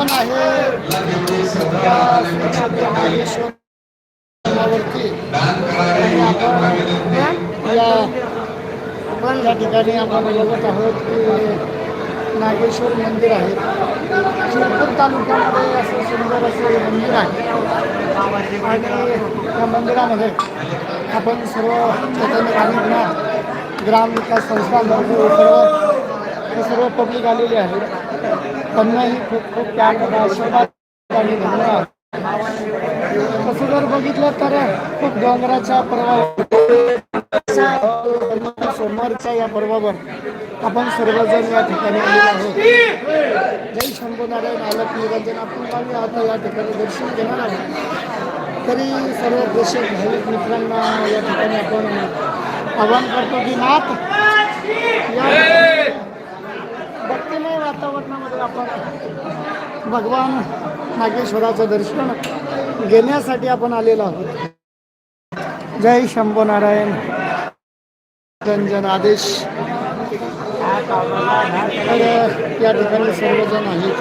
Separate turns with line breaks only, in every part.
पण आहे. आपण या ठिकाणी आपण बघत आहोत की नागेश्वर मंदिर आहे. शिरपूर तालुक्यामध्ये असं सुंदर असं मंदिर आहे. आणि त्या मंदिरामध्ये आपण सर्व चैतन्य ग्रामीण ग्रामविकास संस्थांतर्फे सर्व सर्व पब्लिक आलेली आहे त्यांनाही खूप खूप त्याग आशीर्वाद आणि धन्यवाद तसं जर बघितलं तर खूप डोंगराच्या पर्वावर सोमवारच्या या पर्वावर आपण सर्वजण या ठिकाणी आलेलो आहोत. जय शंभू नारायण आलक निरंजन. आपण आम्ही आता या ठिकाणी दर्शन घेणार आहोत. तरी सर्व प्रेक्षक भाविक मित्रांना या ठिकाणी आपण आवाहन करतो की नाथ या भगवान नागेश्वराचं दर्शन घेण्यासाठी आपण आलेलो आहोत. जय शंभू नारायण रंजन आदेश. तर या ठिकाणी सर्वजण आहेत.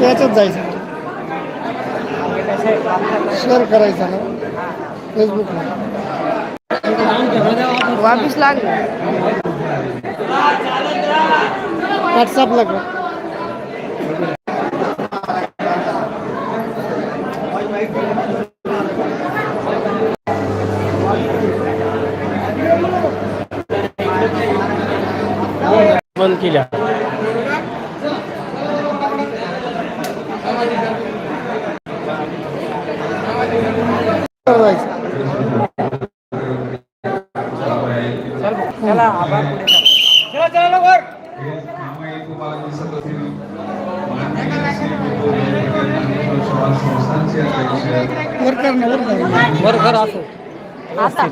त्याच्यात जायचं. शेअर करायचं ना? फेसबुकला
वापिस लागलं
व्हॉट्सअपला कर.
बंद केल्या.
वर कर ना वर कर.
असो.
आता.